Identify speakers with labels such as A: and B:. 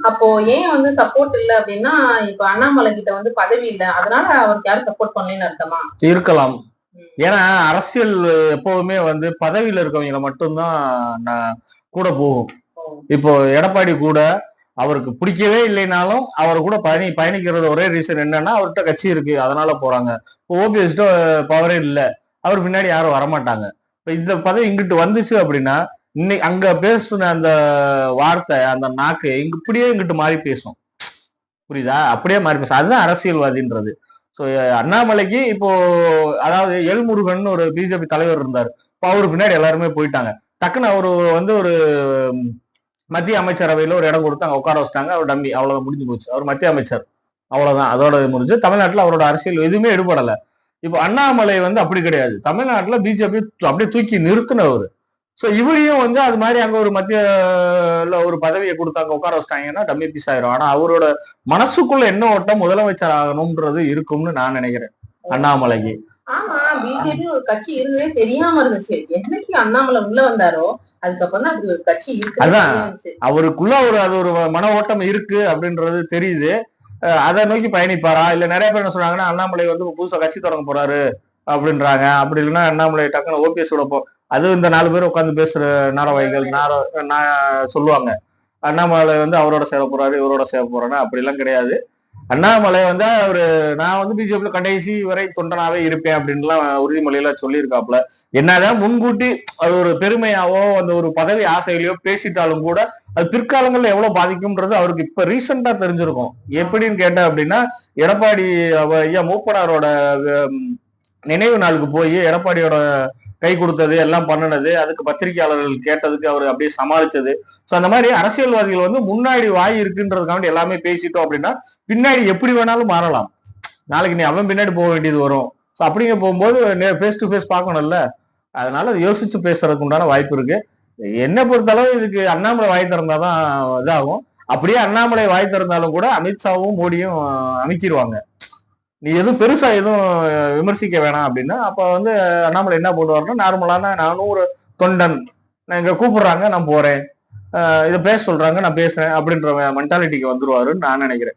A: அப்போ ஏன் வந்து சப்போர்ட் இல்ல அப்படின்னா இப்ப அண்ணாமலை கிட்ட வந்து பதவி இல்ல. அதனால அவருக்கு யாரும் சப்போர்ட் பண்ணலன்னு அர்த்தமா?
B: இருக்கலாம். ஏன்னா அரசியல் எப்பவுமே வந்து பதவியில இருக்கவங்கள மட்டும்தான் கூட போகும். இப்போ எடப்பாடி கூட அவருக்கு பிடிக்கவே இல்லைனாலும் அவர் கூட பயணி பயணிக்கிறது ஒரே ரீசன் என்னன்னா அவர்கிட்ட கட்சி இருக்கு அதனால போறாங்க. இப்போ ஓபிஎஸ்ட பவரே இல்லை. அவர் பின்னாடி யாரும் வரமாட்டாங்க. இப்போ இந்த பதவி இங்கிட்டு வந்துச்சு அப்படின்னா இன்னைக்கு அங்க பேசுன அந்த வார்த்தை அந்த நாக்கு இங்க இப்படியே இங்கிட்டு மாறி பேசும். புரியுதா? அப்படியே மாறி பேசும். அதுதான் அரசியல்வாதின்றது. ஸோ அண்ணாமலைக்கு இப்போ அதாவது எல்முருகன் ஒரு பிஜேபி தலைவர் இருந்தார். இப்போ அவரு பின்னாடி எல்லாருமே போயிட்டாங்க. டக்குன்னு அவரு வந்து ஒரு மத்திய அமைச்சரவையில ஒரு இடம் கொடுத்து அங்க உட்கார வச்சிட்டாங்க. அவர் டம்மி. அவ்வளோதான் முடிஞ்சு போச்சு. அவர் மத்திய அமைச்சர். அவ்வளவுதான். அதோட இது முடிஞ்சு தமிழ்நாட்டுல அவரோட அரசியல் எதுவுமே எடுபடல. இப்போ அண்ணாமலை வந்து அப்படி கிடையாது. தமிழ்நாட்டுல பிஜேபி அப்படியே தூக்கி நிறுத்தினவர். ஸோ இவரையும் வந்து அது மாதிரி அங்க ஒரு மத்தியல ஒரு பதவியை கொடுத்து அங்க உட்கார வச்சிட்டாங்கன்னா டம்மி பீஸ் ஆயிரும். ஆனா அவரோட மனசுக்குள்ள என்ன ஓட்டம் முதலமைச்சர் ஆகணும்ன்றது இருக்கும்னு நான் நினைக்கிறேன். அண்ணாமலைக்கு.
A: ஆமா பிஜேபி ஒரு கட்சி இருந்ததே தெரியாம இருந்துச்சு. என்னைக்கு அண்ணாமலை உள்ள வந்தாரோ அதுக்கப்புறம் தான் ஒரு கட்சி இருக்கு
B: அதான். அவருக்குள்ள ஒரு அது ஒரு மன ஓட்டம் இருக்கு அப்படின்றது தெரியுது. அதை நோக்கி பயணிப்பாரா? இல்ல நிறைய பேர் என்ன சொல்றாங்கன்னா அண்ணாமலை வந்து புதுசா கட்சி தொடங்க போறாரு அப்படின்றாங்க. அப்படி இல்லைன்னா அண்ணாமலை டக்குன்னு ஓபிஎஸ் விட போ அது இந்த நாலு பேர் உட்காந்து பேசுற நாரவாய்கள் நார நான் சொல்லுவாங்க. அண்ணாமலை வந்து அவரோட சேர போறாரு இவரோட சேர போறாரு அப்படிலாம் கிடையாது. அண்ணாமலை வந்து அவரு நான் வந்து பிஜேபியில கடைசி வரை தொண்டனாவே இருப்பேன் அப்படின்லாம் உறுதிமொழியில சொல்லியிருக்காப்புல. என்னதான் முன்கூட்டி அது ஒரு பெருமையாவோ அந்த ஒரு பதவி ஆசையிலையோ பேசிட்டாலும் கூட அது பிற்காலங்கள்ல எவ்வளவு பாதிக்கும்ன்றது அவருக்கு இப்ப ரீசெண்டா தெரிஞ்சிருக்கும். எப்படின்னு கேட்டேன் அப்படின்னா எடப்பாடி ஐயா மூப்பனாரோட நினைவு நாளுக்கு போய் எடப்பாடியோட கை கொடுத்தது எல்லாம் பண்ணுனது அதுக்கு பத்திரிகையாளர்கள் கேட்டதுக்கு அவர் அப்படியே சமாளிச்சது. ஸோ அந்த மாதிரி அரசியல்வாதிகள் வந்து முன்னாடி வாய் இருக்குன்றதுக்காண்டி எல்லாமே பேசிட்டோம் அப்படின்னா பின்னாடி எப்படி வேணாலும் மாறலாம். நாளைக்கு நீ அவன் பின்னாடி போக வேண்டியது வரும். ஸோ அப்படிங்க போகும்போது ஃபேஸ் டு ஃபேஸ் பார்க்கணும்ல. அதனால யோசிச்சு பேசுறதுக்கு உண்டான வாய்ப்பு இருக்கு. என்னை பொறுத்தளவு இதுக்கு அண்ணாமலை வாய் திறந்தாதான் இதாகும். அப்படியே அண்ணாமலை வாய் திறந்தாலும் கூட அமித்ஷாவும் மோடியும் அமைக்கிடுவாங்க நீ எதுவும் பெருசா எதுவும் விமர்சிக்க வேணாம் அப்படின்னா அப்ப வந்து அண்ணாமலை என்ன பண்ணுவாருன்னா நார்மலான நானும் ஒரு தொண்டன். நான் இங்க கூப்பிடுறாங்க நான் போறேன். ஆஹ் இதை பேச சொல்றாங்க நான் பேசுறேன் அப்படின்ற மென்டாலிட்டிக்கு வந்துருவாருன்னு நான் நினைக்கிறேன்.